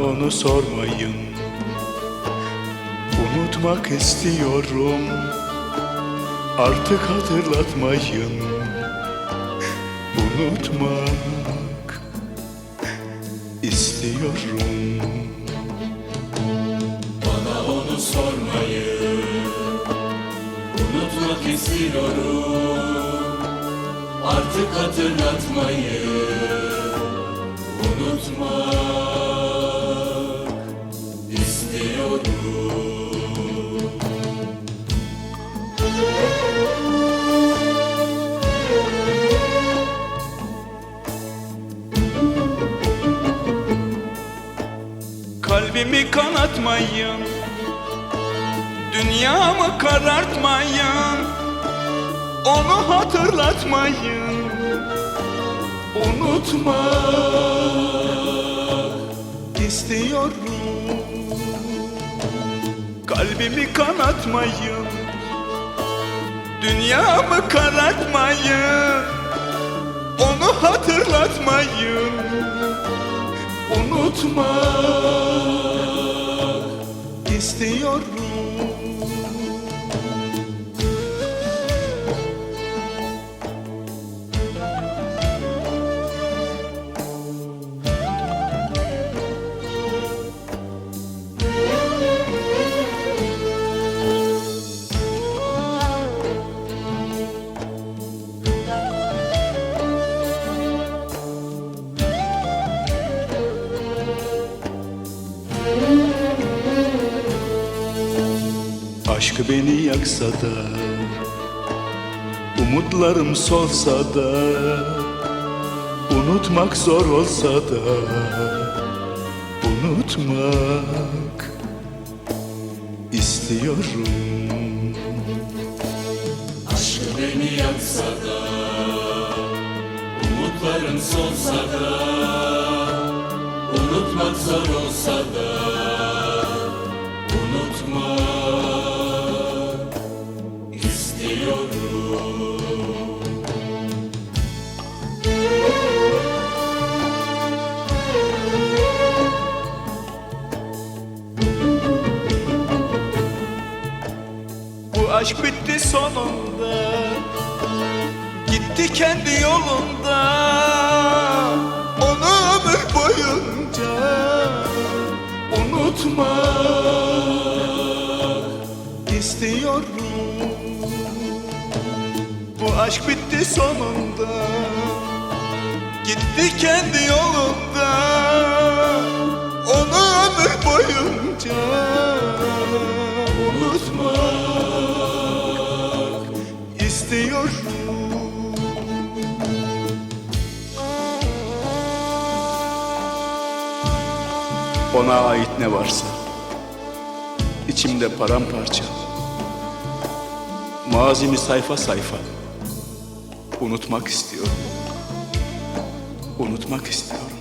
onu sormayın. Unutmak istiyorum. Artık hatırlatmayın. Unutmak istiyorum. Bana onu sormayı Unutmak istiyorum. Artık hatırlatmayı Unutmak Kanatmayın Dünyamı karartmayın. Onu hatırlatmayın. Unutmak istiyorum. Kalbimi kanatmayın. Dünyamı karartmayın. Onu hatırlatmayın. Unutmak istiyorum Aşk beni yaksa da Umutlarım solsa da Unutmak zor olsa da Unutmak istiyorum. Aşkı beni yaksa da Umutlarım solsa da Unutmak zor olsa da aşk bitti sonunda. Gitti kendi yolunda. Onu ömür boyunca Unutmak istiyorum. Bu aşk bitti sonunda. Gitti kendi yolunda. Onu ömür boyunca Ona ait ne varsa. İçimde paramparça. Mazimi sayfa sayfa Unutmak istiyorum. Unutmak istiyorum